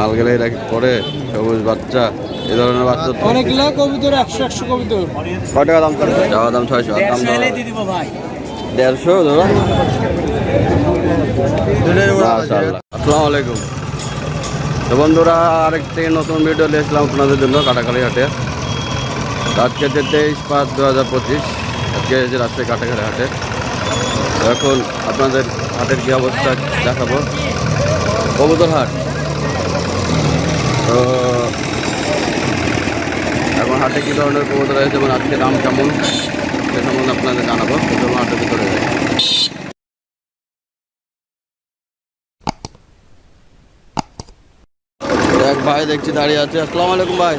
মাল গেলে এরা করে সবুজ বাচ্চা এ ধরনের বাচ্চা অনেকগুলো কবিতর একশো একশো কবিতর কয় টাকা দাম চলছে যাওয়া দাম ছয়শো আর দাম দেড়শো ধরো। আসসালামু আলাইকুম। তো বন্ধুরা আরেকটি নতুন ভিডিও নিয়ে এসলাম আপনাদের জন্য কাটাখালি হাটে। আজকে যে তেইশ পাঁচ দু হাজার পঁচিশ। আজকে যে রাজশাহী কাটাখালি হাটে। এখন আপনাদের হাটের কী অবস্থা দেখাবো। কবুতর হাট। তো এখন হাটে কী ধরনের কবুতর রয়েছে এবং আজকে দাম কেমন? সে সম্বন্ধে আপনাদের জানাব। চলুন হাটের ভিতরে এক ভাই দেখছি দাঁড়িয়ে আছে। আসসালামু আলাইকুম ভাই।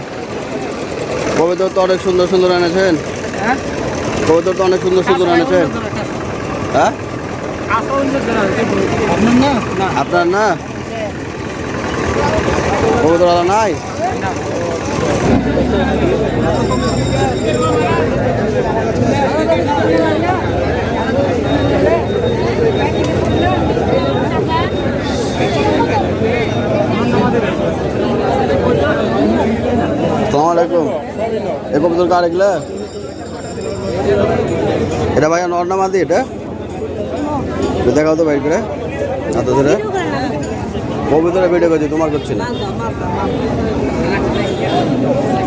কবিতর তো অনেক সুন্দর সুন্দর এনেছেন। হ্যাঁ? কবিতর তো অনেক সুন্দর সুন্দর এনেছেন। হ্যাঁ? আপনার না? না আপনার না কবুতর আলা নাই? আসসালামু আলাইকুম। এ কবুতর কার এগুলা? এটা ভাইয়া নর্না মাদি এটা? দেখাও তো বাইর করে হাতে ধরে। কবিতরে ভিডিও করছি, তোমার করছি না।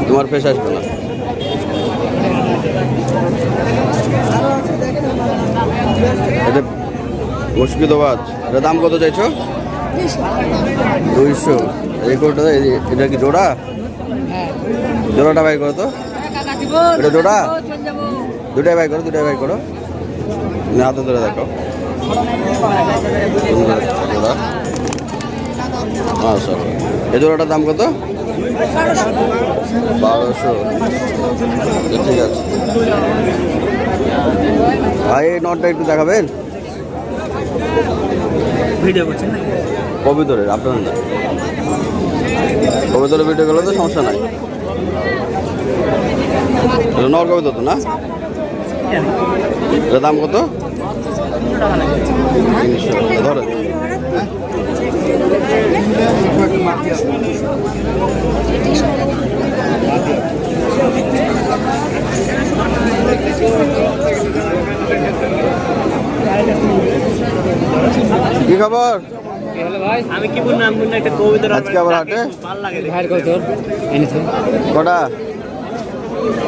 তোমার পেশা আসবে না। এটা এটা দাম কত চাইছো? দুইশো। এই কোটা এটা কি জোড়া? জোড়াটা বাই করো তো। এটা জোড়া? দুটাই বাই করো, দুটাই বাই করো। না হাতে ধরে দেখো। জোড়া। আচ্ছা। এই জোড়াটার দাম কত? বারোশো। ঠিক আছে। ভাই এই নটটা একটু দেখাবেন? ভিডিও করছেন কবিতরের আপনার না। কবিতরের ভিডিও গেলে তো সমস্যা নাই। নর কবিতর তো না? দাম কত? তিনশো। ধরে কি খবর? আমি কি বললাম? বললাম একটা কবিতার আজকে আবার হাটে? ভাইয়ের কবিতর কটা?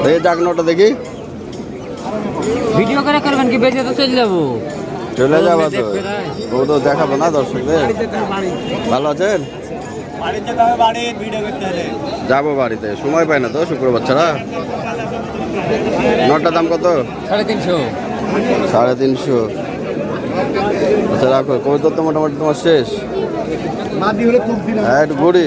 দেখি যাক নটা দেখি। ভিডিও করে করবেন কি? বেঁচে তো চলে যাব। চলে যাব তো। ও তো দেখাবো না দর্শকদের? ভালো আছেন? যাব বাড়িতে। সময় পাই না তো শুক্রবার ছাড়া। নটার দাম কত? সাড়ে তিনশো। সাড়ে তিনশো। আচ্ছা রাখো। কবিতা তো মোটামুটি তোমার শেষ? হ্যাঁ একটু ঘুরি।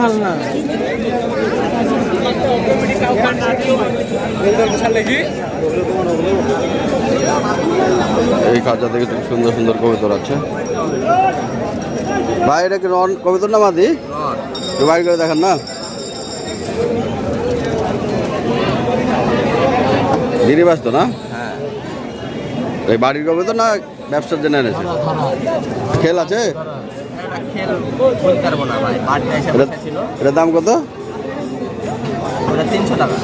ভালো না। এই খাঁচা থেকে খুব সুন্দর সুন্দর কবিতর আছে ভাই এটা কি রন কবিতর না মাদি বাইর করে দেখেন না। গিরিবাস তো না? এই বাড়ির কবিতর না ব্যবসার জন্য এনেছে? খেল আছে? বসে এটার দাম কত? ওটা তিনশো টাকা।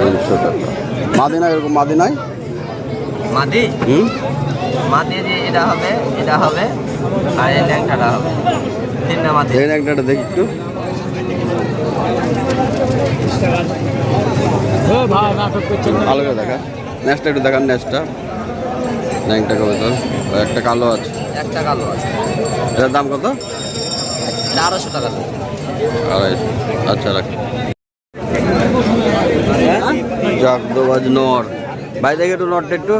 তিনশো টাকা। মাদি নাই এরকম মাদি নাই? মাদি? হুম? মাদি যে এটা হবে এটা হবে আর এই ল্যাংটাটা হবে। তিনটা মাদি। এই একটা দেখি একটু। দেখা। নেক্সটটা একটু দেখান নেক্সটটা। আর একটা কালো আছে। একটা কালো আছে। এটার দাম কত? আড়াইশো টাকা। আড়াইশো। আচ্ছা রাখ। যাক দোবাজ নর। ভাই দেখে একটু নটটা একটু।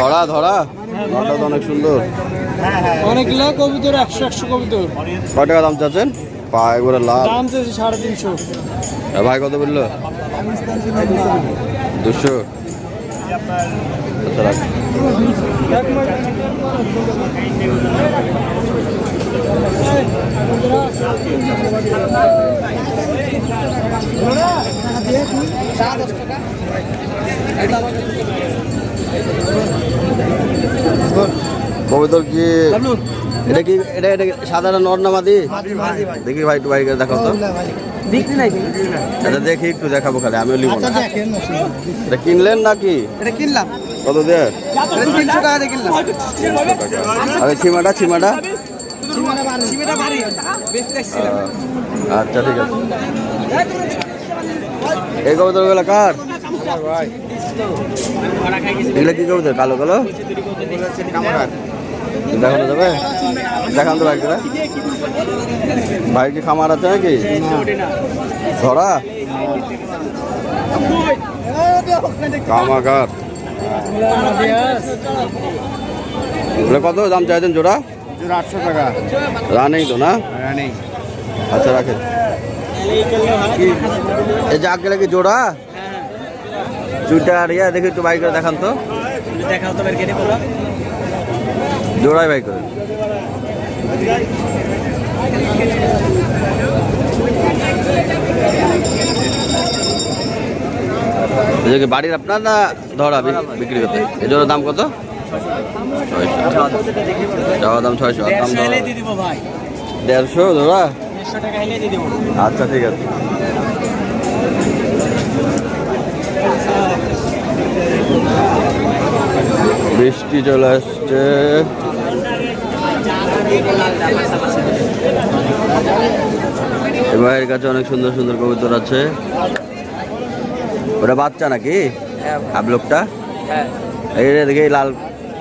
ধরা ধরা। নটা তো অনেক সুন্দর। অনেকগুলো কবিতর একশো একশো কবিতর। কয় টাকা দাম চাচ্ছেন? পা একবারে দাম সাড়ে তিনশো। ভাই কত বলল? দুশো। আচ্ছা রাখ। কবিতর কি এটা কি এটা এটা সাধারণ নর না দেখি ভাই একটু ভাই দেখাও তো। বিক্রি নাই এটা দেখি একটু দেখাবো খালি আমিও নিব আচ্ছা, না এটা কিনলেন নাকি? এটা কিনলাম। কত দিয়ে? তিনশো টাকা দিয়ে কিনলাম। আর ছিমাটা ছিমাটা আচ্ছা ঠিক আছে। এই কবিতরগুলো কার? এগুলো কি কবিতর কালো কালো? দেখানো যাবে? দেখান তো ভাইকে ভাই কি খামার আছে নাকি? ধরা? কামাগার। কত দাম চাইছেন জোড়া? আটশো টাকা। রানিং তো না? রানি। আচ্ছা রাখেন। এই যে আগে কি জোড়া? দুইটা আর ইয়া দেখি একটু বাই করে দেখান তো। দেখাও তো বের কেটে বলো। জোড়াই বাই করে। বাড়ির আপনার না ধরা বিক্রি করতে? এই জোড়ার দাম কত? ছয়শো। দাম ছয়শো দাম দেড়শো ধরা? আচ্ছা ঠিক আছে। বৃষ্টি চলে আসছে। ভাইয়ের কাছে অনেক সুন্দর সুন্দর কবুতর আছে। ওটা বাচ্চা নাকি? আপলোকটা হ্যাঁ। এই রে দেখি লাল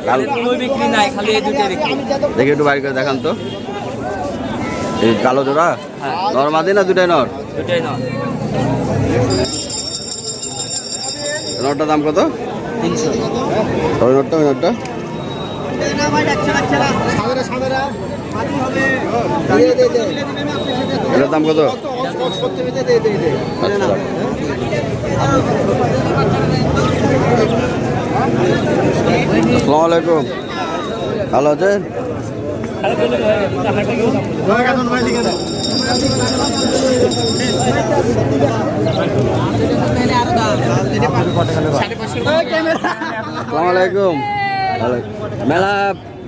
লাল। ওই বিক্রি নাই খালি এই দুটো বিক্রি। দেখি একটু বাইর করে দেখান তো। এই কালো জোড়া? হ্যাঁ। নর মাদি না দুটাই নর? নরটার দাম কত? তিনশো। ওই নোটটা ওই নোটটা এটার দাম কত? আচ্ছা। আসসালামু আলাইকুম ভালো আছেন? আসসালামু আলাইকুম ওয়ালাইকুম। মেলা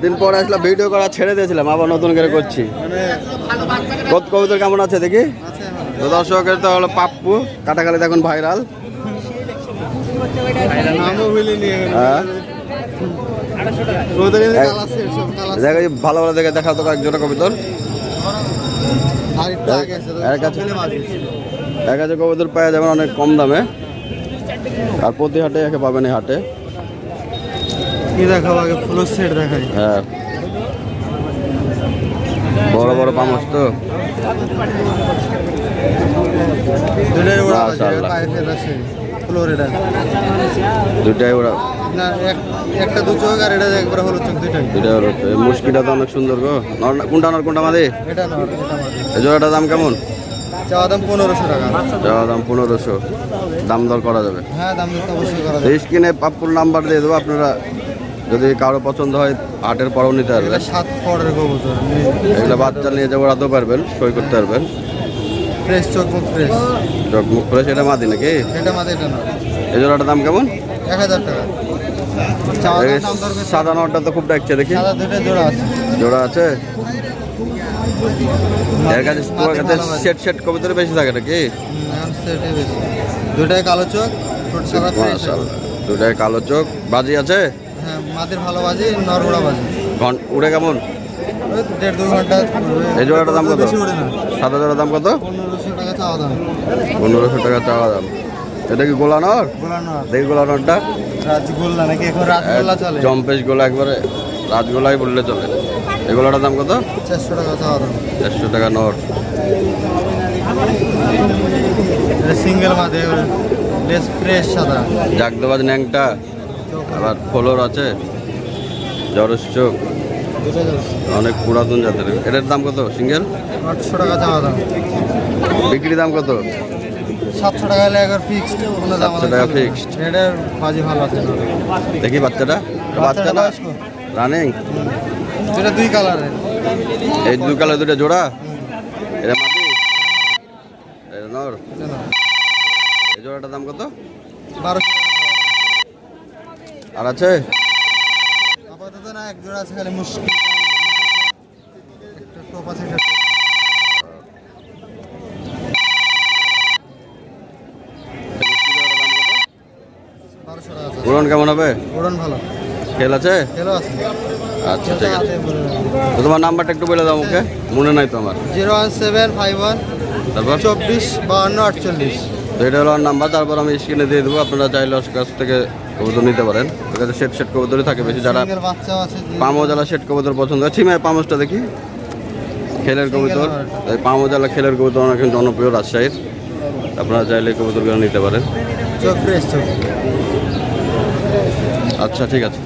দিন পর আসলাম ভিডিও করা ছেড়ে দিয়েছিলাম, আবার নতুন করে করছি। কত কবুতর কেমন আছে দেখি? দর্শকের তো হলো পাপ্পু কাটাকালি এখন ভাইরাল ভালো ভালো দেখে দেখা তো একজোড়া কবিতর। এক কাছে কবিতর পাওয়া যাবে অনেক কম দামে। আর প্রতি হাটে একে পাবেন হাটে। কি আগে? ফুলের সেট দেখাই। হ্যাঁ। বড় বড় পামস তো। দুটাই ওরা একটা দু চোখ আর এটা একবার হলো চোখ দুটাই দুটাই ওরা মুশকিটা তো অনেক সুন্দর গো। কোনটা নর কোনটা মাদি? এটা এটা জোড়াটার দাম কেমন? চাওয়া দাম পনেরোশো টাকা। দাম পনেরোশো। দাম দর করা যাবে। হ্যাঁ দাম দিতে অবশ্যই করা যাবে। স্ক্রিনে পাপ্পুর নাম্বার দিয়ে দেবো আপনারা। যদি কারও পছন্দ হয় আটের পরও নিতে পারবেন। সাত পরের কবুতর এগুলো বাচ্চা নিয়ে যাব রাতেও পারবেন সই করতে পারবেন। ফ্রেশ চোখ মুখ ফ্রেশ। চোখ মুখ করে সেটা মাদি নাকি? এটা মাঝে এটা না। এই জোড়াটার দাম কেমন? এক হাজার টাকা। সাদা নটটা তো খুব ডাকছে দেখি। জোড়া আছে। জোড়া আছে? এর কাছে তোমার কাছে সেট সেট কবিতরে বেশি থাকে নাকি? দুটাই কালো চোখ ফ্রেশ দুটাই কালো চোখ। বাজি আছে? হ্যাঁ মাদের ভালো বাজি। নরগুড়া বাজি উড়ে কেমন? দেড় দু ঘণ্টা এই জোড়াটার দাম কত? সাদা জোড়ার দাম কত? পনেরোশো টাকা চাওয়া দাম। পনেরোশো টাকা চাওয়া দাম। এটা কি দেখি রাজগোল্লা নাকি? এখন রাজগোল্লা চলে। জম্পেশ গোলা একবারে রাজগোলাই বললে চলে। এগুলোটার দাম কত? চারশো টাকা চাওয়া দাম। চারশো টাকা নর। এটা সিঙ্গেল মাদে বেশ ফ্রেশ সাদা। জাগদবাজ ন্যাংটা। আবার ফলোর আছে জরস চোখ অনেক পুরাতন জাতের। এটার দাম কত সিঙ্গেল? আটশো টাকা চাওয়া দাম। বিক্রি দাম কত? সাতশো টাকা হলে একবার ফিক্সড কোনো দাম 700 টাকা fixed। এটার বাজি ভালো আছে দেখি বাচ্চাটা। বাচ্চা না? রানিং এটা দুই কালারের। এই দুই কালে দুটো জোড়া? এটা মাটি এটা নর? এই এই জোড়াটার দাম কত? বারোশো আর আছে? আপাতত না এক জোড়া আছে খালি মুশকিল। একটা টোপ আছে উড়ন কেমন হবে? উড়ন ভালো। খেল আছে? খেলো আছে। আচ্ছা ঠিক আছে। তো তোমার নাম্বারটা একটু বলে দাও আমাকে। মনে নাই তো আমার। Zero one seven five one তারপর? চব্বিশ বাহান্ন আটচল্লিশ। তো এটা হলো নাম্বার তারপর আমি স্ক্রিনে দিয়ে দেবো। আপনারা চাইলে কাছ থেকে কবুতর নিতে পারেন। ওর কাছে সেট সেট কবুতরই থাকে বেশি যারা আছে পামোজালা সেট কবুতর পছন্দ হয় চিমায় পামোজটা দেখি। খেলের কবুতর। পামোজালা খেলের কবুতর অনেক জনপ্রিয় রাজশাহীর। আপনারা চাইলে কবুতরগুলো নিতে পারেন। আচ্ছা ঠিক আছে।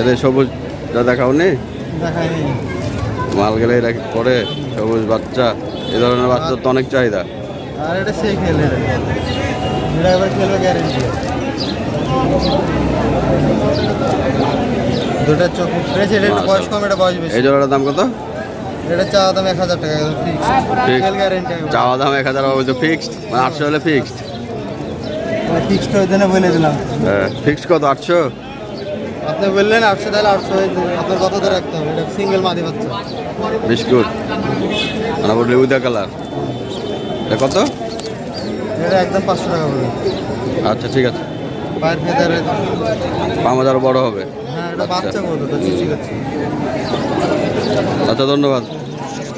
এদের সবুজ যা দেখাও নি? মাল গেলে এরা করে সবুজ বাচ্চা এই ধরনের বাচ্চার তো অনেক চাহিদা। আর এটা সেই খেলে এটা এটা এবার খেলবে গ্যারেন্টি দুটা চোখ ফ্রেশ এটা একটু বয়স কম এটা বয়স বেশি। এই জোড়াটার দাম কত? এটা চাওয়া দাম এক হাজার টাকা একদম ফিক্স Fixed? খেল গ্যারেন্টি চাওয়া দাম এক হাজার হবে ফিক্সড মানে আটশো হলে ফিক্সড ফিক্সড ওই দিনে বলে দিলাম। হ্যাঁ ফিক্সড কত আটশো? আপনি বললেন আটশো তাহলে আটশো হয়ে যাবে। আপনার কত ধরে রাখতে হবে? এটা সিঙ্গেল মাদি বাচ্চা। বিস্কুট। মানে বললি উদা কালার। এটা কত? এটা একদম পাঁচশো টাকা বলবেন আচ্ছা ঠিক আছে। পায়ের ফেদারে পাম হাজার বড় হবে হ্যাঁ এটা। বাচ্চা মতো তো আচ্ছা ধন্যবাদ